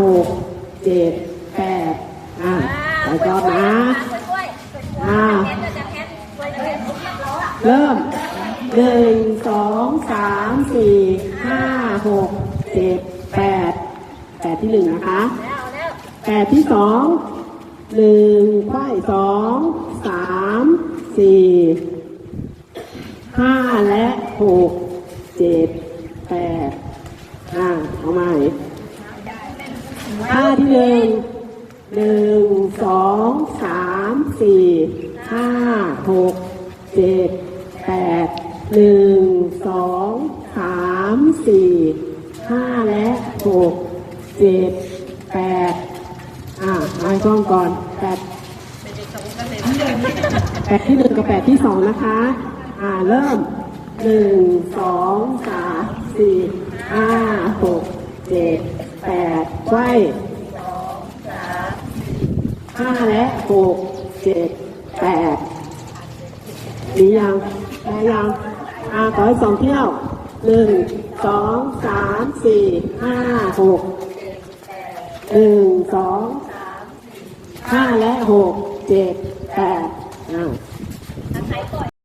หกเจ็ดแปดอ่าไปจอบนะช่วยๆอ่าแอนะแอนช่วยๆเริ่มหนึ่งสองสามสี่ห้าหกเจ็ดแปดแปดที่หนึ่งนะคะแล้วแล้วแปดที่สองหนึ่งไขว้สองสามสี่ห้าและหกเจ็ดแปดอ่าเอาใหม่ ท่าที่หนึ่งหนึ่งสองสามสี่ห้าหกเจ็ดแปดหนึ่งสองสามสี่ห้าและหกเจ็ดแปดอ่าเอาให้กล้องก่อนแปดแปดที่หนึ่งกับแปดที่สองนะคะ อ่าเริ่มหนึ่งสองสามสี่ห้าหกเจ็ด แปดไขว้ห้าและหกเจ็ดแปดดียังได้ยังอ่าขอให้สองเที่ยวหนึ่งสองสามสี่ห้าหกหนึ่งสองห้าและหกเจ็ดแปดอ่า